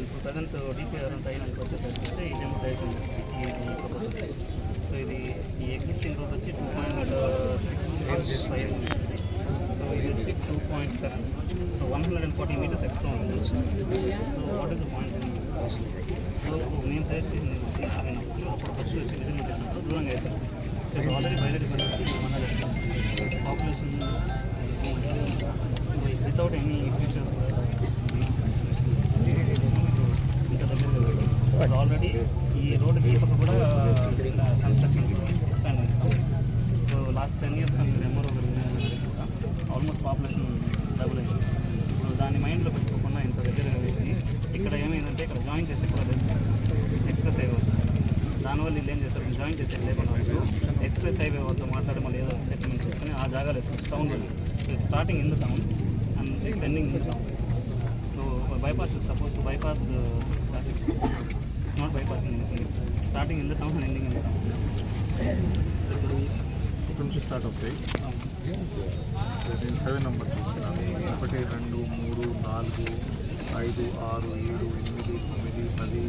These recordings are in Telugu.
ఇప్పుడు ప్రజెంట్ డిపిఆర్ అంతా అయినాక వచ్చేసరికి ఇదేమో సజెషన్ ఈ ప్రపోజల్ సో ఇది ఈ ఎగ్జిస్టింగ్ రోడ్ వచ్చి two point six five so ఇది వచ్చి two point seven so one hundred and forty metres extra ఉంది. So what is the point so మేము సజెస్ట్ చేసింది ఆయన అప్పుడు ఫస్ట్ వచ్చి విజిట్ చేసినప్పుడు దూరంగా వేశారు సో ఆల్రెడీ బయలుదేరి పాపులేషన్ వితౌట్ ఎనీ ఫ్యూచర్ ఇంకా దగ్గర ఆల్రెడీ ఈ రోడ్డు ఈ కూడా construction expand so last ten years కానీ ఎంఆర్ఓ కూడా ఆల్మోస్ట్ పాపులేషన్ డబుల్ అయింది. ఇప్పుడు దాన్ని మైండ్లో పెట్టుకోకుండా ఇంత దగ్గర వేసి ఇక్కడ ఏమైందంటే ఇక్కడ జాయిన్ చేసి కూడా ఎక్స్ప్రెస్ హైవే దానివల్ల వీళ్ళు ఏం చేస్తారు? జాయిన్ చేసే లేకుండా ఎక్స్ప్రెస్ హైవే వద్ద మాట్లాడి మళ్ళీ ఏదో సెటిల్మెంట్ చేసుకుని ఆ జాగాలో town starting in the town and sending in the town so bypass suppose bypass starting in the town and ending in the town. ఇక్కడ నుంచి స్టార్ట్ అవుతాయి నేను సెవెన్ నెంబర్ చూస్తున్నాను ఒకటి రెండు మూడు నాలుగు ఐదు ఆరు ఏడు ఎనిమిది తొమ్మిది పది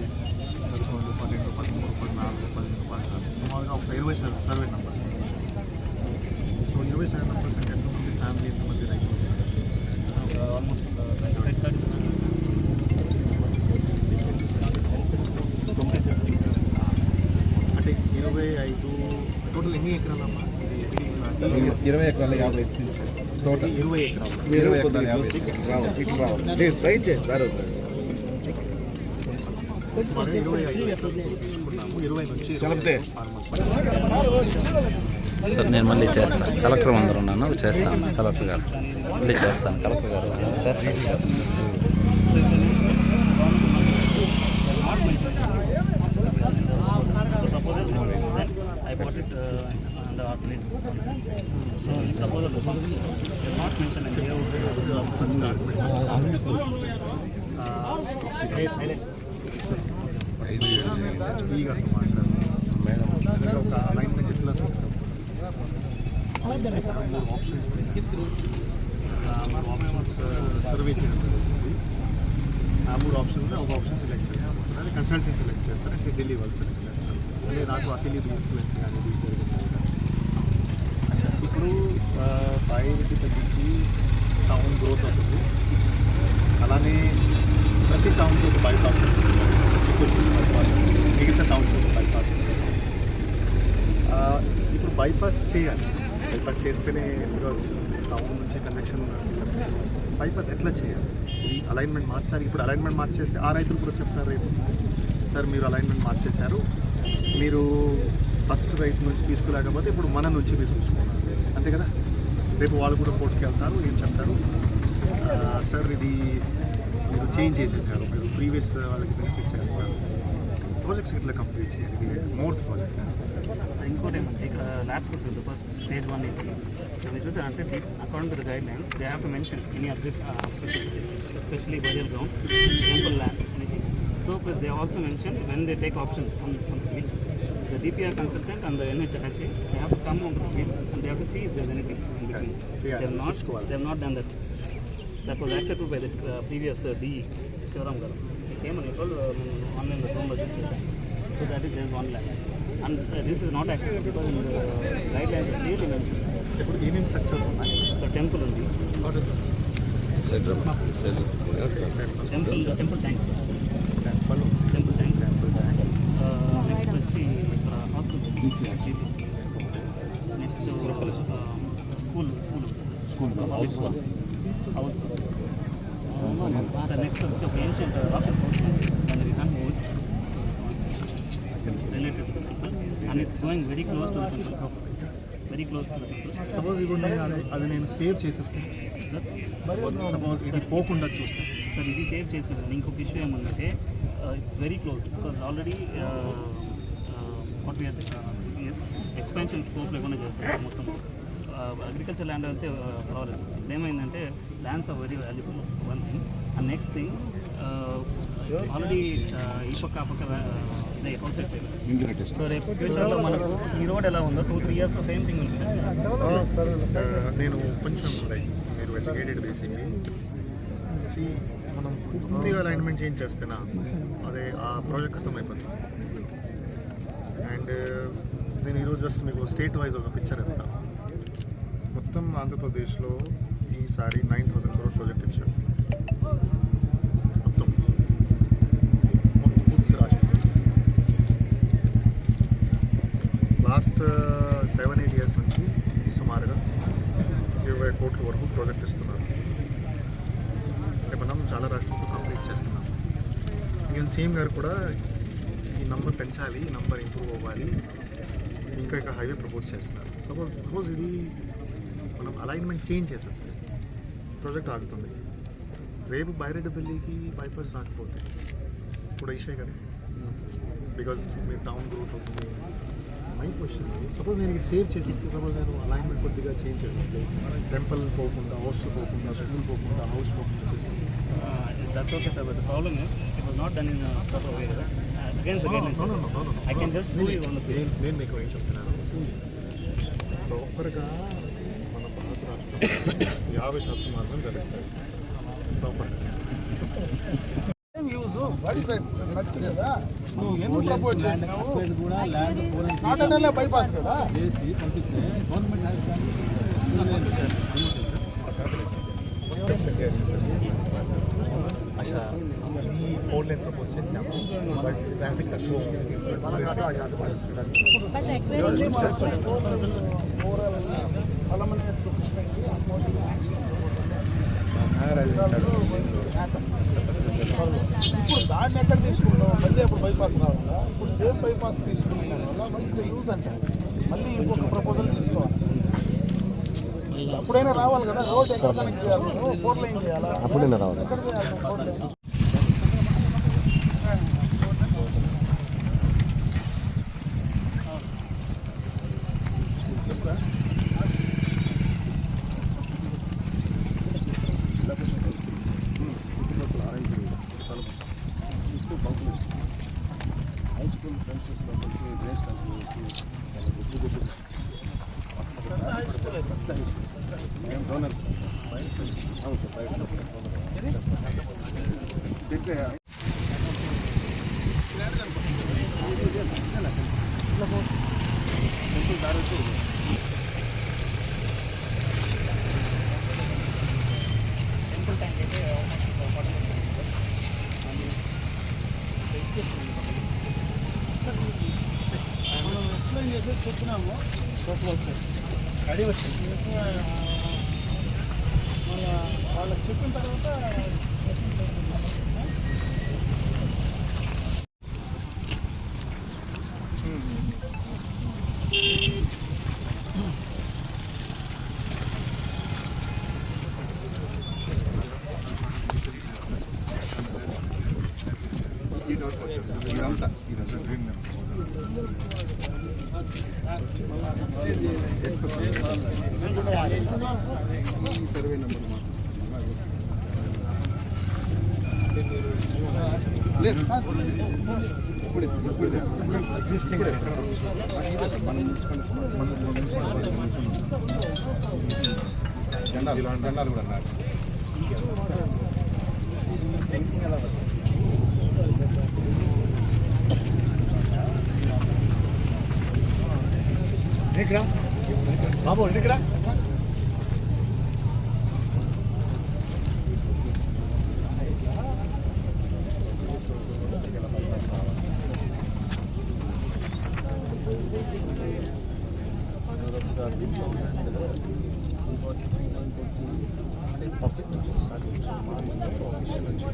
పదకొండు పన్నెండు పదమూడు పద్నాలుగు పదిహేను పదహారు సుమారుగా ఒక ఇరవై సెవెన్ సర్వే నెంబర్స్ సో ఇరవై సెవెన్ నెంబర్స్ అంటే ఎంతమంది ఫ్యామిలీ ఎంతమంది రైతులు Uh, almost uh, 25, 30. అంటే ఇరవై ఐదు టోటల్ ఎన్ని ఎకరాలమ్మా ఇది- ఇది- ఇది- ఇరవై ఎకరాల యాభై టోటల్ ఇరవై ఇరవై ఎకరాల యాభై ఇరవై నుంచి చలిపితే. సార్ నేను మళ్ళీ చేస్తాను కలెక్టర్ అందరూ ఉన్నాను. చేస్తాను. కలెక్టర్ గారు. మళ్ళీ చేస్తాను. కలెక్టర్ గారు చేస్తాను. I bought it uh, on the alternate. So suppose the proposal is not mentioned in here. Uh, hey, silent. ఐదు ఏడు చేయండి. ఈగ మాట్లాడు. ఒక alignment ఎట్లా fix అవుతుంది? ఇక్కడ మూడు options ఉన్నాయి. ఆ, మూడు options, ఆ, survey చేయడం జరుగుతుంది. ఆ మూడు ఆప్షన్స్ ఒక ఆప్షన్ సెలెక్ట్ చేయాలి కన్సల్టెంట్ సెలెక్ట్ చేస్తారు అంటే ఢిల్లీ వాళ్ళు సెలెక్ట్ చేస్తారు అంటే నాకు అఖిలి ఇన్ఫ్లుయెన్స్ కానీ జరిగింది ఇప్పుడు బయోడిటీ తగ్గించి టౌన్ గ్రోత్ అవుతుంది అలానే ప్రతి టౌన్కి ఒక బైపాస్ ఉంటుంది బైపాస్ మిగతా టౌన్స్ ఒక బైపాస్ ఇప్పుడు బైపాస్ చేయాలి బైపాస్ చేస్తేనే బికాజ్ టౌన్ నుంచి కనెక్షన్ బైపాస్ ఎట్లా చేయాలి అలైన్మెంట్ మార్చాలి ఇప్పుడు అలైన్మెంట్ మార్చేస్తే ఆ రైతులు కూడా చెప్తారు రేపు సార్ మీరు అలైన్మెంట్ మార్చేశారు మీరు ఫస్ట్ రైతు నుంచి తీసుకురాకపోతే ఇప్పుడు మన నుంచి మీరు తీసుకున్నారు. అంతే కదా? రేపు వాళ్ళు కూడా కోర్టుకి వెళ్తారు ఏం చెప్తారు? సార్ ఇది మీరు చేంజ్ చేసేసారు. మీరు ప్రీవియస్ వాళ్ళకి బెనిఫిట్ చేస్తారు ప్రాజెక్ట్స్ ఎట్లా కంప్లీట్ చేయాలి? ఇది మోర్త్ ప్రాజెక్ట్ ఇంకోటి ఏమంటే ఇక్కడ ల్యాబ్సెస్ ఉంది ఫస్ట్ స్టేజ్ వన్ నుంచి. మీరు చూసారంటే according to the guidelines they have to mention any especially burial ground temple land Anything so plus they also mention when they take options on on the field the DPR consultant and the NHRC they have to come on the field and they have to see if there anything in between they చేయాలి, have not చూసుకోవాలి. they have not done that that was accepted by the uh, previous uh, DE Shivaram గారు he came and he told uh, online రూమ్లో చూసి so that is this one land and this is not accepted because in guidelines clearly mention ఇప్పుడు ఏమేమి స్ట్రక్చర్స్ ఉన్నాయి సో టెంపుల్ ఉంది temple temple tank temple temple tank next వచ్చి ఇక్కడ hospital next school school school house house sir next వచ్చి ఒక ఏన్షియంట్ హౌస్ దాని return related to temple and it's going very close to temple very close to temple suppose ఇప్పుడు అది నేను సేవ్ చేసేస్తే? సార్ సపోజ్ ఇది పోకుండా చూస్తే? సార్ ఇది సేవ్ చేసుకుంటాను ఇంకొక ఇష్యూ ఏముందంటే it's very close because already forty expansion scope లేకుండా చేస్తారు మొత్తం. అగ్రికల్చర్ ల్యాండ్ అయితే ఇప్పుడు ఏమైందంటే lands are very valuable one thing and next thing already ఈ పక్క ఆ పక్క సో రేపు ఫ్యూచర్లో మనకు ఈ రోడ్ ఎలా ఉందో టూ త్రీ ఇయర్స్లో సేమ్ థింగ్ ఉంటుంది. నేను కొంచెం మీరు ఎడ్యుకేటెడ్ బేసిక్లీ సి మనం పూర్తిగా అలైన్మెంట్ చేంజ్ చేస్తేనా అదే ఆ ప్రాజెక్ట్ ఖతం అయిపోతుంది. అండ్ uh, నేను ఈరోజు జస్ట్ మీకు స్టేట్ వైజ్ ఒక పిక్చర్ ఇస్తాను మొత్తం ఆంధ్రప్రదేశ్లో ఈసారి నైన్ థౌసండ్ క్రోర్ ప్రాజెక్ట్ ఇచ్చారు. మొత్తం. మొత్తం పూర్తి రాష్ట్రం. లాస్ట్ సెవెన్ ఎయిట్ ఇయర్స్ నుంచి సుమారుగా ఇరవై కోట్ల వరకు ప్రాజెక్ట్ ఇస్తున్నారు. అంటే మనం చాలా రాష్ట్రాలతో కంప్లీట్ చేస్తున్నాం. ఇంకా సీఎం గారు కూడా ఈ నంబర్ పెంచాలి ఈ నంబర్ ఇంప్రూవ్ అవ్వాలి. ఇంకా ఇక హైవే ప్రపోజ్ చేస్తున్నారు. సపోజ్ సపోజ్ ఇది మనం అలైన్మెంట్ చేంజ్ చేసేస్తే ప్రాజెక్ట్ ఆగుతుంది. రేపు బైరెడ్డిపల్లికి బైపాస్ రాకపోతే ఇప్పుడు ఐషే కదా. బికాజ్ మీ టౌన్ గ్రోత్ అవుతుంది. మై క్వశ్చన్ సపోజ్ నేను సేవ్ చేసేస్తే సపోజ్ నేను అలైన్మెంట్ కొద్దిగా చేంజ్ చేసేస్తే టెంపుల్ పోకుండా హౌస్ పోకుండా స్కూల్ పోకుండా హౌస్ పోకుండా చేస్తే that's okay sir but problem is it not done in proper way కదా against. I can just do it on the నేను నేను మీకు ఏం చెప్తున్నాను ప్రాపర్గా మన భారత రాష్ట్రంలో యాభై శాతం మాత్రం జరుగుతాయి. ప్రాపర్గా నువ్వు ఎందుకు ప్రపోజ్ చేసినావు? బైపాస్ కదా? అచ్చా ఈ ఫోర్ లైన్ ప్రపోజ్ చేసాము బట్ ట్రాఫిక్ తక్కువ ఉంది. ఇప్పుడు దాన్ని ఎక్కడ తీసుకున్నావు మళ్ళీ అప్పుడు బైపాస్ రావాలా? ఇప్పుడు సేమ్ బైపాస్ తీసుకున్న వల్ల మళ్ళీ యూజ్ అంటే మళ్ళీ ఇంకొక ప్రపోజల్ తీసుకోవాలి. అప్పుడైనా రావాలి కదా రోడ్ ఎక్కడ కనెక్ట్ చేయాలి? ఫోర్ లైన్ చేయాలా? అప్పుడైనా రావాలి. ఎక్కడ చేయాలి? Four lane. మేము డోనర్స్ అవును సార్ బయట టెంపుల్ ట్యాంక్ అయితే మనం ఎక్స్ప్లెయిన్ చేసి చెప్పినాము రెడీ వచ్చింది వాళ్ళకి చెప్పిన తర్వాత ఇదంతా ఇదంతా గ్రీన్ ఈ సర్వే నెంబర్ లేదు. ఇప్పుడు ఇప్పుడు ఇప్పుడే. మనం ముంచుకొని జెండాలు జెండాలు కూడా అన్నారు బాబు ఇక్కడ పబ్లిక్ నుంచి స్టార్ట్ చేసిన మార్నింగ్ ఆఫీషియల్ నుంచి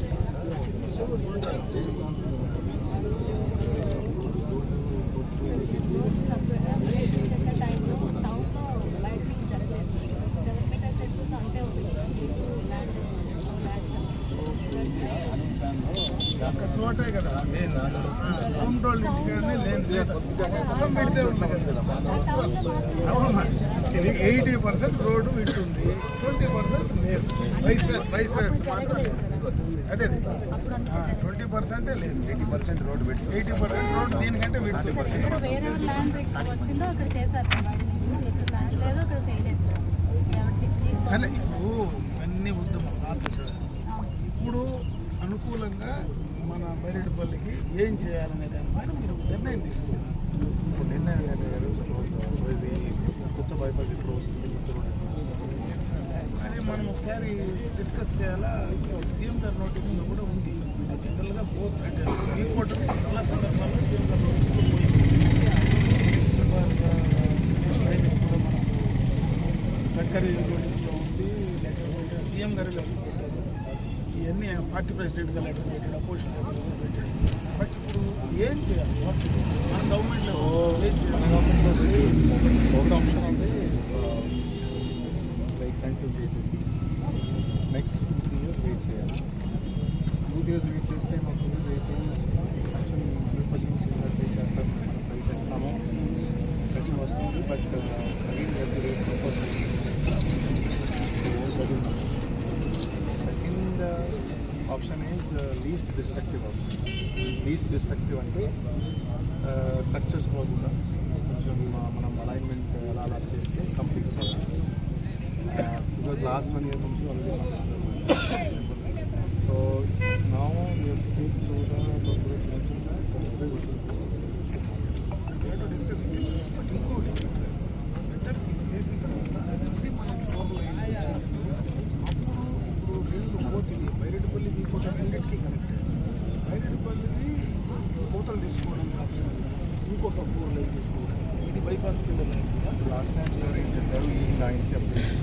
టైంలో టౌన్లో బయట నుంచి జరగలేదు సెవెన్ మీటర్స్ ఎట్లుందో అంతే ఉంది ల్యాండ్ ఒక్క చోటే కదా నేను హోమ్ టోల్ ఇంటికాడనే లేను మొత్తం పెడితే ఉంది అవునా ఎయిటీ పర్సెంట్ రోడ్డు వింటుంది. ట్వంటీ పర్సెంట్ లేదు. వైసెస్ వైసెస్ మాత్రం లేదు. అదే ట్వంటీ పర్సెంటే లేదు. ఎయిటీ పర్సెంట్ రోడ్డు పెట్టి ఎయిటీ పర్సెంట్ రోడ్డు దీనికంటే విడుతుంది ఇప్పుడు వేరే ల్యాండ్ వచ్చిందో అక్కడ చేశారు సార్ ఇప్పుడు ఇవన్నీ ఉద్యమం ఇప్పుడు అనుకూలంగా బైరెడ్డిపల్లికి ఏం చేయాలనే దానిపైన మీరు నిర్ణయం తీసుకోండి. ఇప్పుడు ఇది కొత్త బైపాస్ ఇప్పుడు వస్తుంది? కొత్త రోడ్ ఎప్పుడు వస్తుంది? అది మనం ఒకసారి డిస్కస్ చేయాలా? సీఎం గారి నోటీసులో కూడా ఉంది. జనరల్గా బోత్ అంటే ఈ కోట చాలా సందర్భాల్లో సీఎం గారి నోటీసులో పోయింది హైవేస్ కూడా మనకు గడ్కరీ నోటీసులో ఉంది లేకపోతే సీఎం గారి లెటర్ పెట్టారు. ఇవన్నీ పార్టీ ప్రెసిడెంట్గా లెటర్ పెట్టాడు అపోజిషన్ లెటర్ పెట్టాడు. బట్ ఇప్పుడు ఏం చేయాలి? క్యాన్సిల్ చేసేసి next two three years wait చేయాలి. టూ త్రీ ఇయర్స్ వెయిట్ చేస్తే మాకు రేపు section hundred percent similar pay చేస్తారు. మనం పే చేస్తాము. సెక్షన్ వస్తుంది but again second option is least destructive option least destructive అంటే స్ట్రక్చర్స్ కూడా కొంచెం మనం అలైన్మెంట్ అలా అలా చేస్తే కంప్లీట్ చేయాలి. బికాజ్ లాస్ట్ వన్ ఇయర్ నుంచి ఆల్రెడీ సో నా take to the to discuss but ఇంకోటి వెదర్ ఇది చేసిన తర్వాత మళ్ళీ మనం ఫోర్ లైన్ వచ్చినప్పుడు అప్పుడు ఇప్పుడు రెండు పోతుంది బైరెడ్డిపల్లి మీకు ఒక రెండింటికి కనెక్ట్ బైరెడ్డిపల్లిది కోతలు తీసుకోవడానికి ఆప్షన్ ఉందా ఇంకొక ఫోర్ లైన్ తీసుకోవడం ఇది బైపాస్ కింద లైన్ కూడా లాస్ట్ టైం సార్ ఏం చెప్పారు ఈ లైన్కి అప్డేట్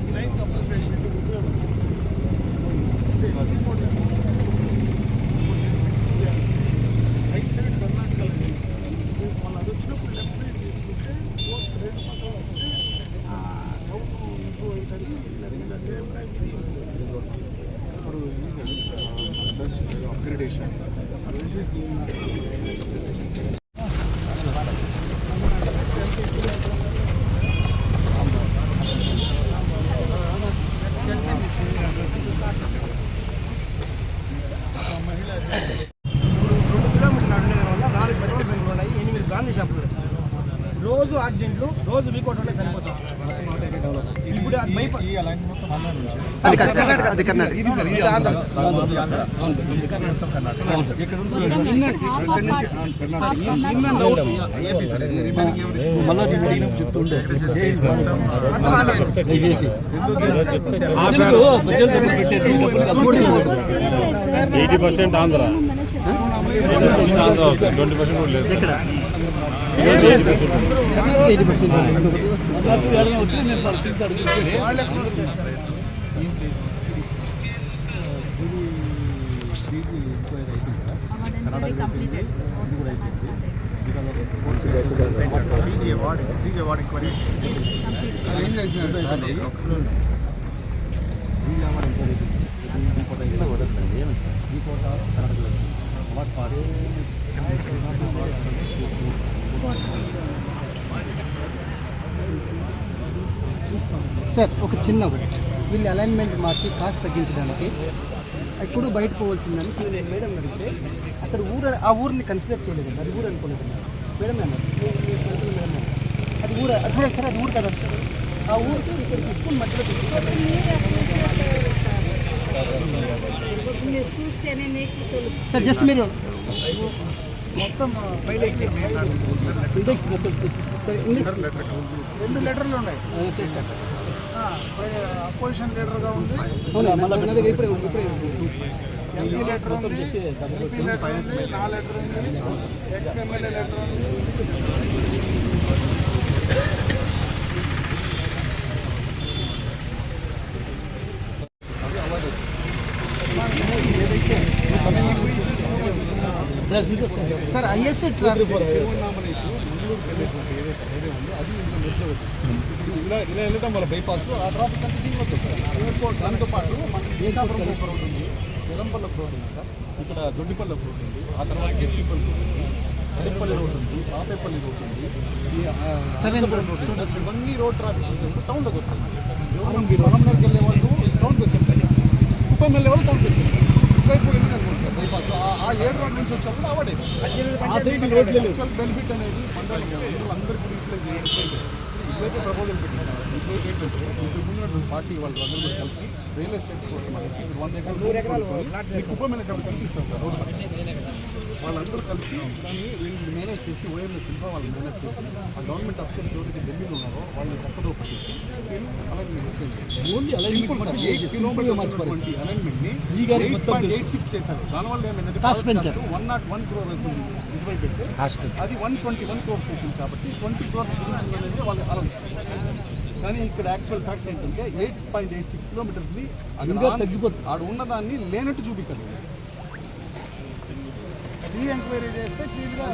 ఈ లైన్ కంప్లీట్ చేసినట్టు ఉపయోగం రైట్ సైడ్ కర్ణాటక లైన్ తీసుకుంటాం మళ్ళీ అది వచ్చినప్పుడు లెఫ్ట్ సైడ్ తీసుకుంటే బోత్ రెండు పక్కన ఉంటే అవుట్ ఇంప్రూవ్ అవుతుంది plus in the same time ఇది improve అవుతుంది. ఇప్పుడు సర్చ్ అప్గ్రేడేషన్ రెండు కిలోమీటర్లు నడవడం వల్ల నాలుగు పెట్రోల్ బంకులు ఉన్నాయి ఎనిమిది గాంధీ షాపులు ఉన్నాయి. రోజు యాక్సిడెంట్లు రోజు వీకోటంలో చనిపోతాం Andhra. Eighty percent Andhra. Andhra. Twenty percent లేదు వాళ్ళే క్లోజ్ చేస్తారు DJ ward DJ ward enquiry sir ఒక చిన్న వీళ్ళు అలైన్మెంట్ మార్చి కాస్ట్ తగ్గించడానికి ఇప్పుడు బయట పోవాల్సిందని నేను మేడం అడిగితే అక్కడ ఊరు ఆ ఊరిని కన్సిడర్ చేయలేదు అది ఊరు అనుకోలేదు మేడం. అన్నారు "మీ- మీ కన్సిడర్ మేడం. అది ఊరు అది చూడండి సార్ అది ఊరు కదా. ఆ ఊరికి ఇక్కడ తీసుకుని మధ్యలో సార్ జస్ట్ మీరు మొత్తం ఇండెక్స్ మొత్తం రెండు లెటర్లు ఉన్నాయి. అపోజిషన్ లీడర్గా ఉంది. ఎంపీ లెటర్ ఉంది ఎంపీ లెటర్ ఉంది. నా లెటర్ ఉంది లెటర్ ఉంది. సార్ ఐఎస్ఏ ట్రాఫిక్ ఇలా ఇలా వెళ్తాం వాళ్ళ బైపాస్ ఆ ట్రాఫిక్ అంతా దిగొద్దు సార్ దాంతో పాటు మన దేశాపురం రోడ్ ఉంది ఎలంపల్ల రోడ్ ఉంది సార్ ఇక్కడ దొడ్డిపల్ల రోడ్ ఉంది ఆ తర్వాత ఎస్పీపల్లి రోడ్ ఉంది అడిపల్లి రోడ్ ఉంది ఆపేపల్లి రోడ్ ఉంది ఇవన్నీ రోడ్ ట్రాఫిక్ టౌన్లోకి వస్తుంది వెళ్ళే వాళ్ళు టౌన్కి వచ్చేస్తారు కుప్పం వెళ్ళే వాళ్ళు టౌన్కి వచ్చారు ఇటువైపు వెళ్ళిన అనుకుంటారు బైపాస్ ఆ- ఏడు రోడ్ నుంచి వచ్చినప్పుడు అవ్వడే ఆ సైడ్ రోడ్ బెనిఫిట్ అనేది మండలం అందరికీ యూటిలైజ్ చేయడం ఇప్పుడైతే ప్రపోజల్ పెట్టింది ఇప్పుడు ఏంటంటే ఇంతకు ముందు పార్టీ వాళ్ళు అందరూ కూడా కలిసి రియల్ ఎస్టేట్ కోసం అనేసి మీరు వంద ఎకరాలు నూరు ఎకరాలు కుప్పమైన కాబట్టి కనిపిస్తారు సార్ రోడ్డు వాళ్ళందరూ కలిసి దాన్ని వీళ్ళు మేనేజ్ చేసి ఓఎంఎస్ ఇన్ఫా వాళ్ళు మేనేజ్ చేసి ఆ గవర్నమెంట్ అఫీషియల్స్ ఎవరైతే ఢిల్లీలో ఉన్నారో వాళ్ళని పక్కదో పట్టించి only. One not one crore ఇటువైపు అది వన్ ట్వంటీ వన్ క్రోర్స్ కాబట్టి ట్వంటీ క్రోర్స్ అనేది వాళ్ళు ఆలోచిస్తారు కానీ ఇక్కడ యాక్చువల్ ఫ్యాక్ట్ ఏంటంటే ఎయిట్ పాయింట్ ఎయిట్ సిక్స్ కిలోమీటర్స్ని ఇంకా తగ్గిపోతుంది. ఆడ ఉన్నదాన్ని లేనట్టు చూపించాలి రీ ఎంక్వైరీ చేస్తే క్లీన్గా.